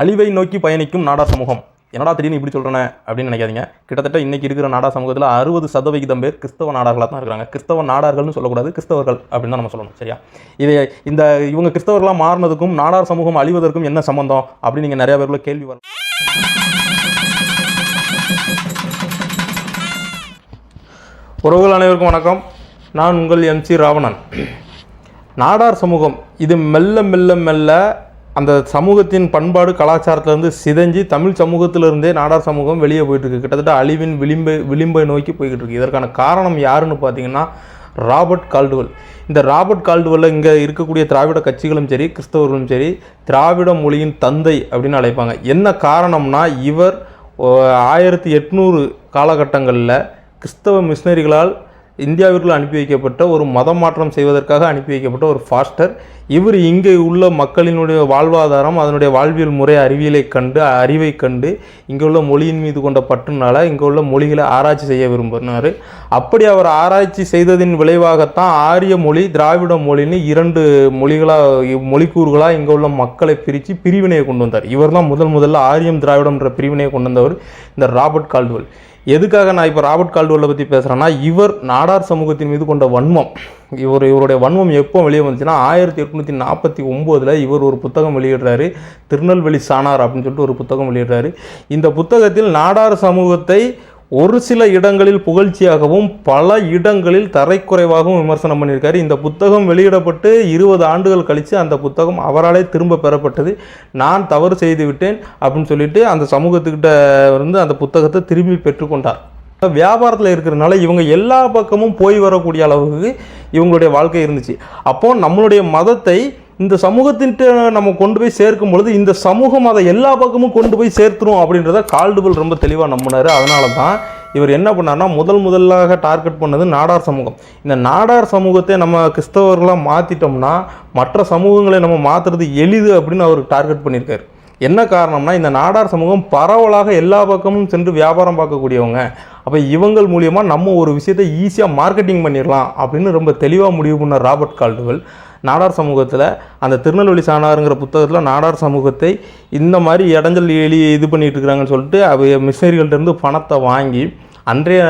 அழிவை நோக்கி பயணிக்கும் நாடா சமூகம். என்னடா திடீர்னு இப்படி சொல்கிறேன் அப்படின்னு நினைக்காதீங்க. கிட்டத்தட்ட இன்னைக்கு இருக்கிற நாடா சமூகத்தில் அறுபது சதவிகிதம் பேர் கிறிஸ்தவ நாடார்களாக தான் இருக்கிறாங்க. கிறிஸ்தவ நாடார்கள்னு சொல்லக்கூடாது கிறிஸ்தவர்கள் அப்படின்னு தான் நம்ம சொல்லணும் சரியா? இது இந்த இவங்க கிறிஸ்தவர்களாக மாறினதுக்கும் நாடார் சமூகம் அழிவதற்கும் என்ன சம்பந்தம் அப்படின்னு நீங்கள் நிறையா பேரில் கேள்வி வரும். உறவுகள் அனைவருக்கும் வணக்கம். நான் உங்கள் எம்சி ராவணன். நாடார் சமூகம் இது மெல்ல மெல்ல மெல்ல அந்த சமூகத்தின் பண்பாடு கலாச்சாரத்திலேருந்து சிதைஞ்சு தமிழ் சமூகத்திலிருந்தே நாடார் சமூகம் வெளியே போயிட்டு இருக்கு கிட்டத்தட்ட அழிவின் விளிம்பை விளிம்பை நோக்கி போய்கிட்டு இருக்கு இதற்கான காரணம் யாருன்னு பார்த்தீங்கன்னா ராபர்ட் கால்டுவல். இந்த ராபர்ட் கால்டுவலில் இங்கே இருக்கக்கூடிய திராவிட கட்சிகளும் சரி கிறிஸ்தவர்களும் சரி திராவிட மொழியின் தந்தை அப்படின்னு அழைப்பாங்க. என்ன காரணம்னா இவர் ஓ, ஆயிரத்தி எட்நூறு காலகட்டங்களில் கிறிஸ்தவ மிஷினரிகளால் இந்தியாவிற்குள் அனுப்பி வைக்கப்பட்ட ஒரு மதம் மாற்றம் செய்வதற்காக அனுப்பி வைக்கப்பட்ட ஒரு ஃபாஸ்டர் இவர் இங்கே உள்ள மக்களினுடைய வாழ்வாதாரம் அதனுடைய வாழ்வியல் முறை அறிவியலை கண்டு அறிவை கண்டு இங்கே உள்ள மொழியின் மீது கொண்ட பற்றுனால இங்கே உள்ள மொழிகளை ஆராய்ச்சி செய்ய விரும்பினார். அப்படி அவர் ஆராய்ச்சி செய்ததின் விளைவாகத்தான் ஆரிய மொழி திராவிட மொழின்னு இரண்டு மொழிகளாக மொழிக்கூறுகளாக இங்கே உள்ள மக்களை பிரித்து பிரிவினையை கொண்டு வந்தார். இவர் தான் முதல் முதல்ல ஆரியம் திராவிடம்ன்ற பிரிவினையை கொண்டு வந்தவர் இந்த ராபர்ட் கால்டுவல். எதுக்காக நான் இப்போ ராபர்ட் கால்டுவலை பற்றி பேசுகிறேன்னா இவர் நாடார் சமூகத்தின் மீது கொண்ட வன்மம். இவர் இவருடைய வன்மம் எப்போ வெளியே வந்துச்சுன்னா ஆயிரத்தி எட்நூற்றி நாற்பத்தி ஒம்போதில் இவர் ஒரு புத்தகம் வெளியிடுறாரு. திருநெல்வேலி சாணார் அப்படின்னு சொல்லிட்டு ஒரு புத்தகம் வெளியிடுறாரு. இந்த புத்தகத்தில் நாடார் சமூகத்தை ஒரு சில இடங்களில் புகழ்ச்சியாகவும் பல இடங்களில் தரைக்குறைவாகவும் விமர்சனம் பண்ணியிருக்காரு. இந்த புத்தகம் வெளியிடப்பட்டு இருபது ஆண்டுகள் கழித்து அந்த புத்தகம் அவராலே திரும்ப பெறப்பட்டது. நான் தவறு செய்து விட்டேன் அப்படின்னு சொல்லிட்டு அந்த சமூகத்துக்கிட்ட இருந்து அந்த புத்தகத்தை திரும்பி பெற்றுக்கொண்டார் வியாபாரத்தில் இருக்கிறதுனால இவங்க எல்லா பக்கமும் போய் வரக்கூடிய அளவுக்கு இவங்களுடைய வாழ்க்கை இருந்துச்சு. அப்போது நம்மளுடைய மதத்தை இந்த சமூகத்தின்ட்டு நம்ம கொண்டு போய் சேர்க்கும் பொழுது இந்த சமூகம் அதை எல்லா பக்கமும் கொண்டு போய் சேர்த்துரும் அப்படின்றத கால்டுவல் ரொம்ப தெளிவாக நம்பினார். அதனால தான் இவர் என்ன பண்ணார்னா முதல் முதலாக டார்கெட் பண்ணது நாடார் சமூகம். இந்த நாடார் சமூகத்தை நம்ம கிறிஸ்தவர்களாக மாற்றிட்டோம்னா மற்ற சமூகங்களை நம்ம மாற்றுறது எளிது அப்படின்னு அவர் டார்கெட் பண்ணியிருக்காரு. என்ன காரணம்னா இந்த நாடார் சமூகம் பரவலாக எல்லா பக்கமும் சென்று வியாபாரம் பார்க்கக்கூடியவங்க. அப்போ இவங்கள் மூலியமாக நம்ம ஒரு விஷயத்தை ஈஸியாக மார்க்கெட்டிங் பண்ணிடலாம் அப்படின்னு ரொம்ப தெளிவாக முடிவு பண்ண ராபர்ட் கால்டுவல் நாடார் சமூகத்தில் அந்த திருநெல்வேலி சாணாருங்கிற புத்தகத்தில் நாடார் சமூகத்தை இந்த மாதிரி இடைஞ்சல் எலி இது பண்ணிகிட்டு இருக்கிறாங்கன்னு சொல்லிட்டு அவ மிஷினரிகள்ட்ட இருந்து பணத்தை வாங்கி அன்றைய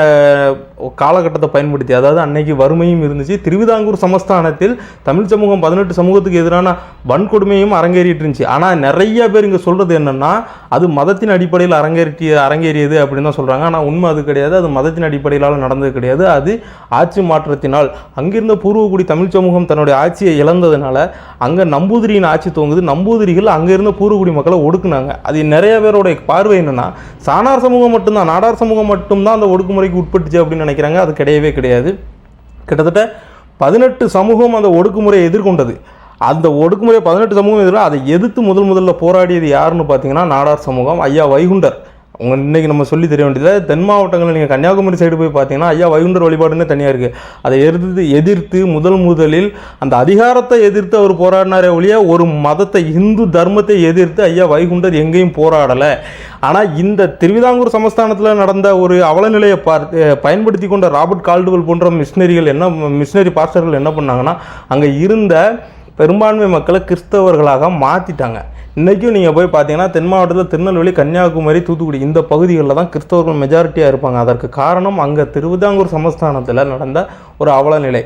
காலகட்டத்தை பயன்படுத்தி அதாவது அன்னைக்கு வறுமையும் இருந்துச்சு. திருவிதாங்கூர் சமஸ்தானத்தில் தமிழ் சமூகம் பதினெட்டு சமூகத்துக்கு எதிரான வன்கொடுமையும் அரங்கேறிட்டு இருந்துச்சு ஆனால் நிறைய பேர் இங்கே சொல்கிறது என்னென்னா அது மதத்தின் அடிப்படையில் அரங்கேறிய அரங்கேறியது அப்படின்னு தான் சொல்கிறாங்க ஆனால் உண்மை அது கிடையாது. அது மதத்தின் அடிப்படையிலால் நடந்தது கிடையாது. அது ஆட்சி மாற்றத்தினால். அங்கிருந்த பூர்வக்குடி தமிழ் சமூகம் தன்னுடைய ஆட்சியை இழந்ததுனால அங்கே நம்பூதிரியின் ஆட்சி துவங்குது. நம்பூதிரிகள் அங்கே இருந்த பூர்வக்குடி மக்களை ஒடுக்குனாங்க. அது நிறைய பேரோடைய பார்வை என்னென்னா சாணார் சமூகம் மட்டும்தான் நாடார் சமூகம் மட்டும்தான் அந்த ஒடுக்குமுறைக்கு உட்பட்டுச்சு அப்படின்னு நினைக்கிறாங்க. அது கிடையவே கிடையாது. கிட்டத்தட்ட பதினெட்டு சமூகம் அந்த ஒடுக்குமுறையை எதிர்கொண்டது. அந்த ஒடுக்குமுறை பதினெட்டு சமூகம் எதிராக அதை எதிர்த்து முதல் முதல்ல போராடியது யாருன்னு பார்த்தீங்கன்னா நாடார் சமூகம் ஐயா வைகுண்டர். அவங்க இன்றைக்கி நம்ம சொல்லி தெரிய வேண்டியது தென் மாவட்டங்களில் நீங்கள் கன்னியாகுமரி சைடு போய் பார்த்தீங்கன்னா ஐயா வைகுண்டர் வழிபாடுன்னு தனியாக இருக்குது அதை எதிர்த்து எதிர்த்து முதல் முதலில் அந்த அதிகாரத்தை எதிர்த்து அவர் போராடினாரே ஒழிய ஒரு மதத்தை இந்து தர்மத்தை எதிர்த்து ஐயா வைகுண்டர் எங்கேயும் போராடலை. ஆனால் இந்த திருவிதாங்கூர் சமஸ்தானத்தில் நடந்த ஒரு அவலநிலையை பார்த்து பயன்படுத்தி கொண்ட ராபர்ட் கால்டுவல் போன்ற மிஷினரிகள் என்ன மிஷினரி பாஸ்டர்கள் என்ன பண்ணாங்கன்னா அங்கே இருந்த பெரும்பான்மை மக்களை கிறிஸ்தவர்களாக மாற்றிட்டாங்க இன்றைக்கும் நீங்கள் போய் பார்த்தீங்கன்னா தென் மாவட்டத்தில் திருநெல்வேலி கன்னியாகுமரி தூத்துக்குடி இந்த பகுதிகளில் தான் கிறிஸ்தவர்கள் மெஜாரிட்டியாக இருப்பாங்க. அதற்கு காரணம் அங்கே திருவிதாங்கூர் சமஸ்தானத்தில் நடந்த ஒரு அவலநிலை.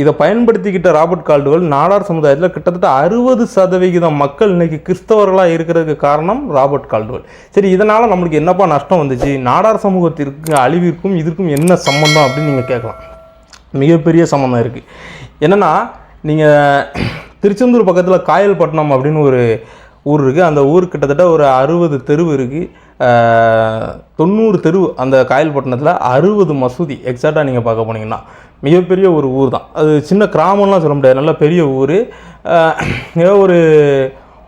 இதை பயன்படுத்திக்கிட்ட ராபர்ட் கால்டுவல் நாடார் சமுதாயத்தில் கிட்டத்தட்ட அறுபது சதவிகிதம் மக்கள் இன்னைக்கு கிறிஸ்தவர்களாக இருக்கிறதுக்கு காரணம் ராபர்ட் கால்டுவல் சரி இதனால் நம்மளுக்கு என்னப்பா நஷ்டம் வந்துச்சு? நாடார் சமூகத்திற்கு அழிவிற்கும் இதற்கும் என்ன சம்மந்தம் அப்படின்னு நீங்கள் கேட்கலாம். மிகப்பெரிய சம்மந்தம் இருக்குது என்னென்னா நீங்கள் திருச்செந்தூர் பக்கத்தில் காயல்பட்டினம் அப்படின்னு ஒரு ஊர் இருக்குது அந்த ஊர் கிட்டத்தட்ட ஒரு அறுபது தெருவு இருக்குது தொண்ணூறு தெருவு அந்த காயல்பட்டினத்தில் அறுபது மசூதி எக்ஸாக்டாக நீங்கள் பார்க்க போனீங்கன்னா மிகப்பெரிய ஒரு ஊர் தான் அது சின்ன கிராமம்லாம் சொல்ல முடியாது. நல்ல பெரிய ஊர். ஏதோ ஒரு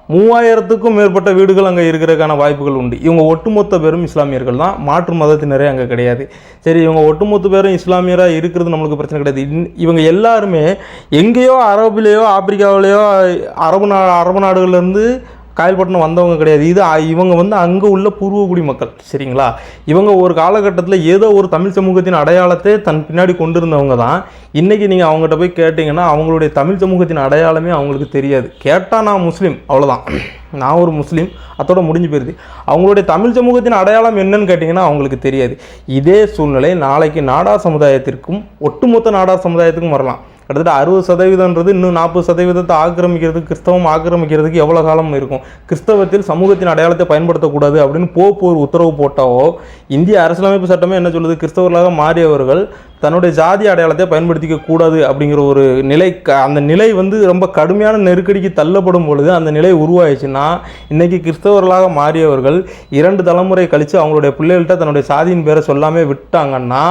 மூவாயிரத்துக்கும் மேற்பட்ட வீடுகள் அங்கே இருக்கிறதுக்கான வாய்ப்புகள் உண்டு. இவங்க ஒட்டுமொத்த பேரும் இஸ்லாமியர்கள் தான். மாற்று மதத்தினரே அங்கே கிடையாது. சரி இவங்க ஒட்டுமொத்த பேரும் இஸ்லாமியராக இருக்கிறது நம்மளுக்கு பிரச்சனை கிடையாது. இன்- இவங்க எல்லாருமே எங்கேயோ அரபுலேயோ ஆப்பிரிக்காவிலேயோ அரபு நா அரபு நாடுகள்லேருந்து காயல்பட்டினம் வந்தவங்க கிடையாது. இது இவங்க வந்து அங்கே உள்ள பூர்வகுடி மக்கள். சரிங்களா? இவங்க ஒரு காலகட்டத்தில் ஏதோ ஒரு தமிழ் சமூகத்தின் அடையாளத்தை தன் பின்னாடி கொண்டு இருந்தவங்க தான். இன்றைக்கி நீங்கள் அவங்ககிட்ட போய் கேட்டிங்கன்னா அவங்களுடைய தமிழ் சமூகத்தின் அடையாளமே அவங்களுக்கு தெரியாது. கேட்டால் நான் முஸ்லீம் அவ்வளோதான் நான் ஒரு முஸ்லீம் அதோட முடிஞ்சு போயிருது. அவங்களுடைய தமிழ் சமூகத்தின் அடையாளம் என்னன்னு கேட்டிங்கன்னா அவங்களுக்கு தெரியாது. இதே சூழ்நிலை நாளைக்கு நாடா சமுதாயத்திற்கும் ஒட்டுமொத்த நாடா சமுதாயத்துக்கும் வரலாம். கிட்டத்தட்ட அறுபது சதவீதம்ன்றது இன்னும் நாற்பது சதவீதத்தை ஆக்கிரமிக்கிறதுக்கு கிறிஸ்தவம் ஆக்கிரமிக்கிறதுக்கு எவ்வளோ காலம் இருக்கும்? கிறிஸ்தவத்தில் சமூகத்தின் அடையாளத்தை பயன்படுத்தக்கூடாது அப்படின்னு போப் ஒரு உத்தரவு போட்டாவோ இந்திய அரசியலமைப்பு சட்டமே என்ன சொல்லுது? கிறிஸ்தவர்களாக மாறியவர்கள் தன்னுடைய ஜாதி அடையாளத்தை பயன்படுத்திக்க கூடாது அப்படிங்கிற ஒரு நிலை க- அந்த நிலை வந்து ரொம்ப கடுமையான நெருக்கடிக்கு தள்ளப்படும் பொழுது அந்த நிலை உருவாயிடுச்சுன்னா இன்னைக்கு கிறிஸ்தவர்களாக மாறியவர்கள் இரண்டு தலைமுறை கழித்து அவங்களுடைய பிள்ளைகள்கிட்ட தன்னுடைய சாதியின் பேரை சொல்லாமல் விட்டாங்கன்னா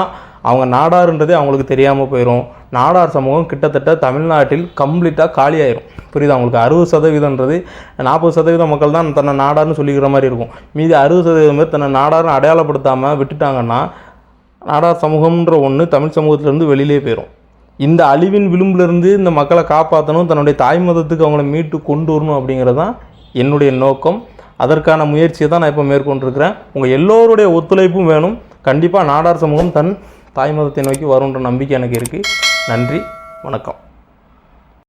அவங்க நாடாருன்றதே அவங்களுக்கு தெரியாமல் போயிடும் நாடார் சமூகம் கிட்டத்தட்ட தமிழ்நாட்டில் கம்ப்ளீட்டாக காலியாயிரும். புரியுது? அவங்களுக்கு அறுபது சதவீதம்ன்றது நாற்பது சதவீத மக்கள் தான் தன்னை நாடார்னு சொல்லிக்கிற மாதிரி இருக்கும். மீதி அறுபது சதவீதம் பேர் தன்னை நாடார்னு அடையாளப்படுத்தாமல் விட்டுட்டாங்கன்னா நாடார் சமூகம்ன்ற ஒன்று தமிழ் சமூகத்திலேருந்து வெளியிலே போயிடும் இந்த அழிவின் விளிம்பிலிருந்து இந்த மக்களை காப்பாற்றணும் தன்னுடைய தாய் மதத்துக்கு அவங்கள மீட்டு கொண்டு வரணும் அப்படிங்கிறது தான் என்னுடைய நோக்கம். அதற்கான முயற்சியை தான் நான் இப்போ மேற்கொண்டிருக்கிறேன். உங்கள் எல்லோருடைய ஒத்துழைப்பும் வேணும். கண்டிப்பாக நாடார் சமூகம் தன் தாய் மதத்தை நோக்கி வரும்ன்ற நம்பிக்கை எனக்கு இருக்குது நன்றி வணக்கம்.